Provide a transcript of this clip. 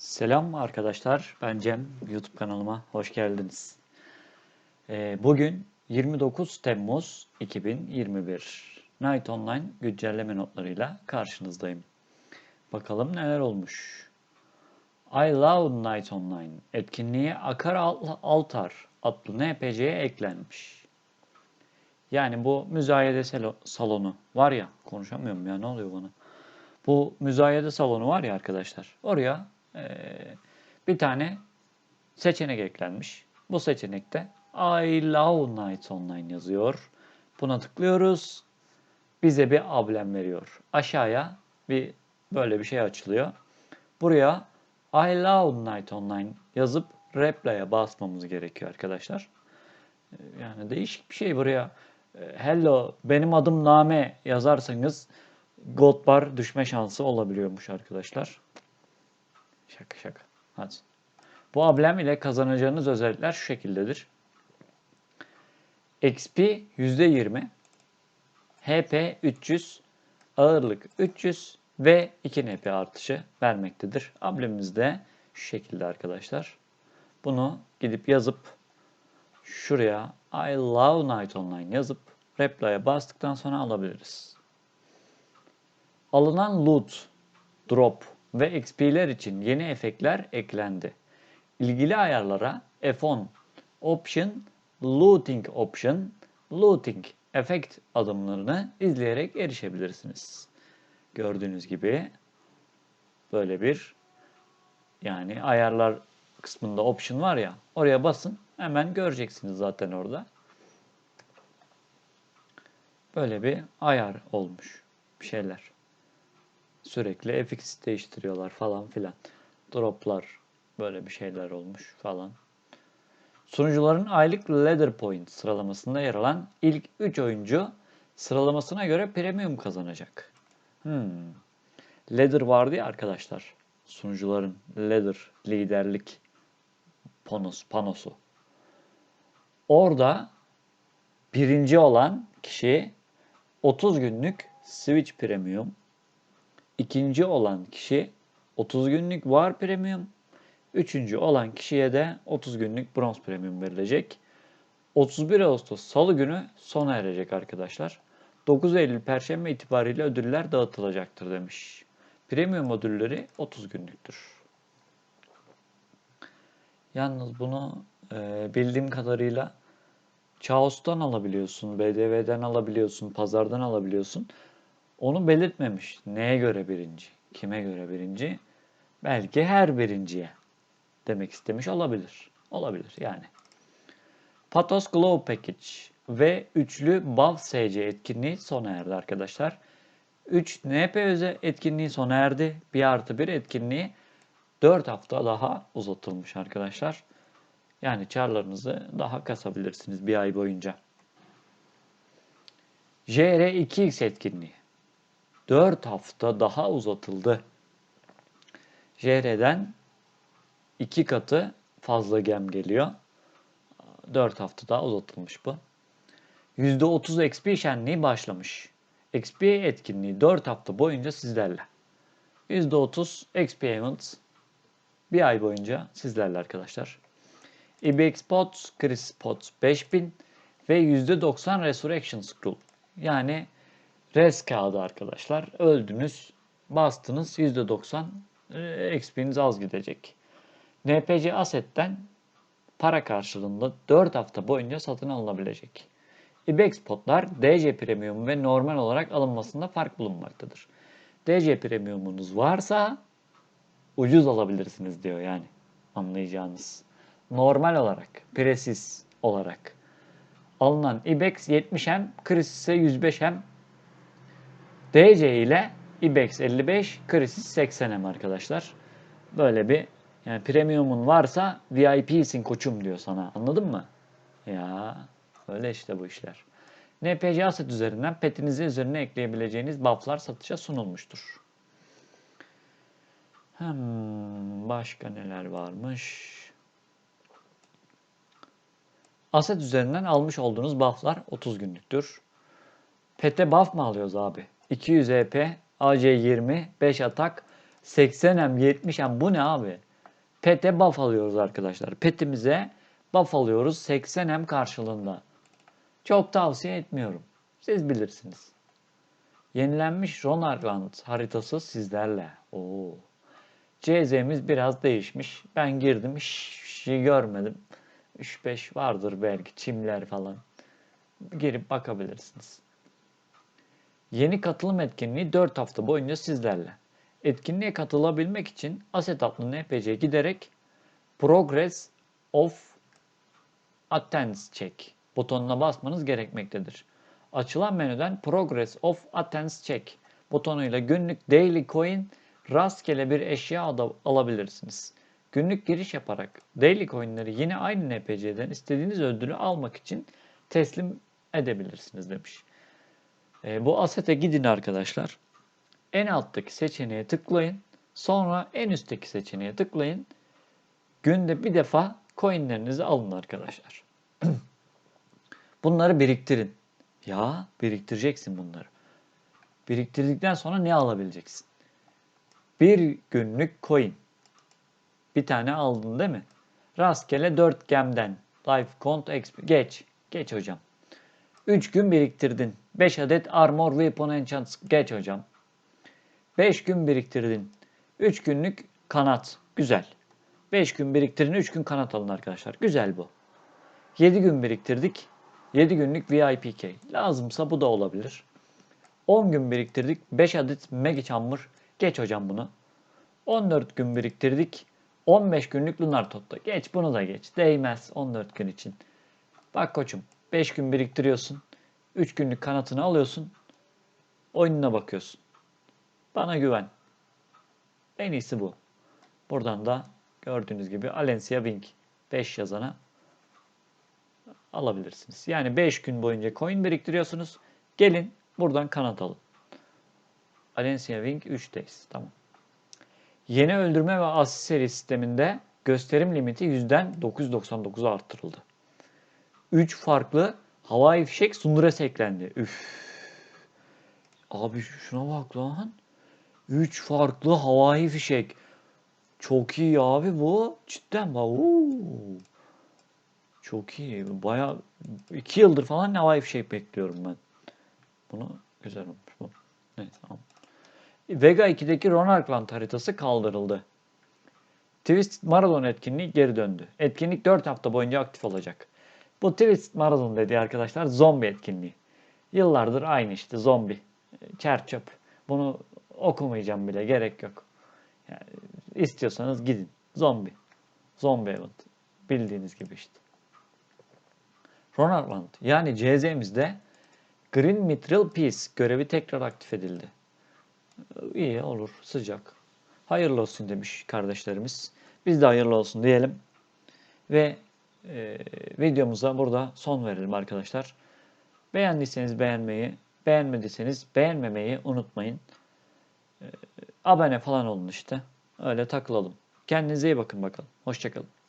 Selam arkadaşlar, ben Cem. YouTube kanalıma hoş geldiniz. Ee, bugün 29 Temmuz 2021. Night Online güncelleme notlarıyla karşınızdayım. Bakalım neler olmuş. I Love Night Online etkinliğe Akar Al- Altar adlı NPC'ye eklenmiş. Yani bu müzayede salo- salonu var ya, konuşamıyorum ya ne oluyor bana. Bu müzayede salonu var ya arkadaşlar. Oraya bir tane seçenek eklenmiş. Bu seçenekte I love Nights Online yazıyor. Buna tıklıyoruz. Bize bir ablem veriyor. Aşağıya bir böyle bir şey açılıyor. Buraya I love Night Online yazıp reply'e basmamız gerekiyor arkadaşlar. Ee, Yani değişik bir şey buraya. e, Hello benim adım Name yazarsanız God bar düşme şansı olabiliyormuş arkadaşlar. Şaka şaka. Hadi. Bu ablem ile kazanacağınız özellikler şu şekildedir. XP %20, HP 300, ağırlık 300 ve 2 NP artışı vermektedir. Ablemimiz de şu şekilde arkadaşlar. Bunu gidip yazıp şuraya I love Night Online yazıp reply'e bastıktan sonra alabiliriz. Alınan loot, drop ve XP'ler için yeni efektler eklendi. İlgili ayarlara F10 Option, Looting Option, Looting Effect adımlarını izleyerek erişebilirsiniz. Gördüğünüz gibi böyle bir yani ayarlar kısmında option var ya oraya basın hemen göreceksiniz zaten orada. Böyle bir ayar olmuş bir şeyler. Sürekli FX değiştiriyorlar falan filan. Droplar böyle bir şeyler olmuş falan. Sunucuların aylık Ladder Point sıralamasında yer alan ilk 3 oyuncu sıralamasına göre premium kazanacak. Hmm. Ladder vardı ya arkadaşlar. Sunucuların Ladder liderlik panos, panosu. Orada birinci olan kişi 30 günlük Switch Premium, ikinci olan kişi 30 günlük War Premium, üçüncü olan kişiye de 30 günlük Bronze Premium verilecek. 31 Ağustos Salı günü sona erecek arkadaşlar. 9 Eylül Perşembe itibariyle ödüller dağıtılacaktır demiş. Premium ödülleri 30 günlüktür. Yalnız bunu e, bildiğim kadarıyla Chaos'tan alabiliyorsun, BDV'den alabiliyorsun, pazardan alabiliyorsun. Onu belirtmemiş. Neye göre birinci? Kime göre birinci? Belki her birinciye demek istemiş olabilir. Olabilir yani. Patos Glow Package ve üçlü BAV SC etkinliği sona erdi arkadaşlar. 3 NP özel etkinliği sona erdi. 1 artı 1 etkinliği 4 hafta daha uzatılmış arkadaşlar. Yani çarlarınızı daha kasabilirsiniz bir ay boyunca. JR2X etkinliği 4 hafta daha uzatıldı. JR'den 2 katı fazla gem geliyor. 4 hafta daha uzatılmış bu. %30 XP şenliği başlamış. XP etkinliği 4 hafta boyunca sizlerle. %30 XP Events bir ay boyunca sizlerle arkadaşlar. IBX Pots, Chris Pots 5000 ve %90 Resurrection Scroll. Yani res kağıdı arkadaşlar. Öldünüz, bastınız %90 e, XP'niz az gidecek. NPC Asset'ten para karşılığında 4 hafta boyunca satın alınabilecek. IBEX potlar DC Premium ve normal olarak alınmasında fark bulunmaktadır. DC Premium'unuz varsa ucuz alabilirsiniz diyor yani anlayacağınız. Normal olarak, presis olarak alınan IBEX 70M, Krisis ise 105M. DC ile IBEX 55, Krisis 80M arkadaşlar. Böyle bir yani premiumun varsa VIP'sin koçum diyor sana. Anladın mı? Ya öyle işte bu işler. NPC Asset üzerinden petinizi üzerine ekleyebileceğiniz bufflar satışa sunulmuştur. Hmm, başka neler varmış? Asset üzerinden almış olduğunuz bufflar 30 günlüktür. Pete buff mı alıyoruz abi? 200 EP, AC20, 5 atak, 80M, 70M bu ne abi? Pet'e buff alıyoruz arkadaşlar. Pet'imize buff alıyoruz 80M karşılığında. Çok tavsiye etmiyorum. Siz bilirsiniz. Yenilenmiş Ronarland haritası sizlerle. Oo. CZ'miz biraz değişmiş. Ben girdim şey görmedim. 3-5 vardır belki çimler falan. Girip bakabilirsiniz. Yeni katılım etkinliği 4 hafta boyunca sizlerle. Etkinliğe katılabilmek için Aset adlı NPC'ye giderek Progress of Attendance Check butonuna basmanız gerekmektedir. Açılan menüden Progress of Attendance Check butonuyla günlük Daily Coin rastgele bir eşya al- alabilirsiniz. Günlük giriş yaparak Daily Coin'leri yine aynı NPC'den istediğiniz ödülü almak için teslim edebilirsiniz demiş. E, bu asete gidin arkadaşlar. En alttaki seçeneğe tıklayın. Sonra en üstteki seçeneğe tıklayın. Günde bir defa coinlerinizi alın arkadaşlar. Bunları biriktirin. Ya biriktireceksin bunları. Biriktirdikten sonra ne alabileceksin? Bir günlük coin. Bir tane aldın değil mi? Rastgele 4 gemden. Life Count XP. Geç. Geç hocam. 3 gün biriktirdin. 5 adet Armor Weapon Enchants. Geç hocam. 5 gün biriktirdin. 3 günlük kanat. Güzel. 5 gün biriktirin. 3 gün kanat alın arkadaşlar. Güzel bu. 7 gün biriktirdik. 7 günlük VIPK. Lazımsa bu da olabilir. 10 gün biriktirdik. 5 adet Magic Hammer. Geç hocam bunu. 14 gün biriktirdik. 15 günlük Lunar Tot'ta. Geç bunu da geç. Değmez 14 gün için. Bak koçum 5 gün biriktiriyorsun. 3 günlük kanatını alıyorsun. Oyununa bakıyorsun. Bana güven. En iyisi bu. Buradan da gördüğünüz gibi Alencia Wing 5 yazana alabilirsiniz. Yani 5 gün boyunca coin biriktiriyorsunuz. Gelin buradan kanat alın. Alencia Wing 3'teyiz. Tamam. Yeni öldürme ve asist seri sisteminde gösterim limiti yüzden 999'a arttırıldı. 3 farklı havai fişek sundures eklendi. Üf. Abi şuna bak lan. 3 farklı havai fişek. Çok iyi abi bu. Cidden bak. Çok iyi. Baya 2 yıldır falan havai fişek bekliyorum ben. Bunu güzel olmuş bu. Neyse tamam. Vega 2'deki Ronalkland haritası kaldırıldı. Twist Marathon etkinliği geri döndü. Etkinlik 4 hafta boyunca aktif olacak. Bu Twist Marathon dediği arkadaşlar zombi etkinliği. Yıllardır aynı işte zombi. Çer çöp. Bunu okumayacağım bile gerek yok. Yani istiyorsanız gidin. Zombi. Zombi event. Bildiğiniz gibi işte. Ronalland yani CZ'mizde Green Mithril Piece görevi tekrar aktif edildi. İyi olur sıcak. Hayırlı olsun demiş kardeşlerimiz. Biz de hayırlı olsun diyelim. Ve e, videomuza burada son verelim arkadaşlar. Beğendiyseniz beğenmeyi, beğenmediyseniz beğenmemeyi unutmayın. E, abone falan olun işte. Öyle takılalım. Kendinize iyi bakın bakalım. Hoşçakalın.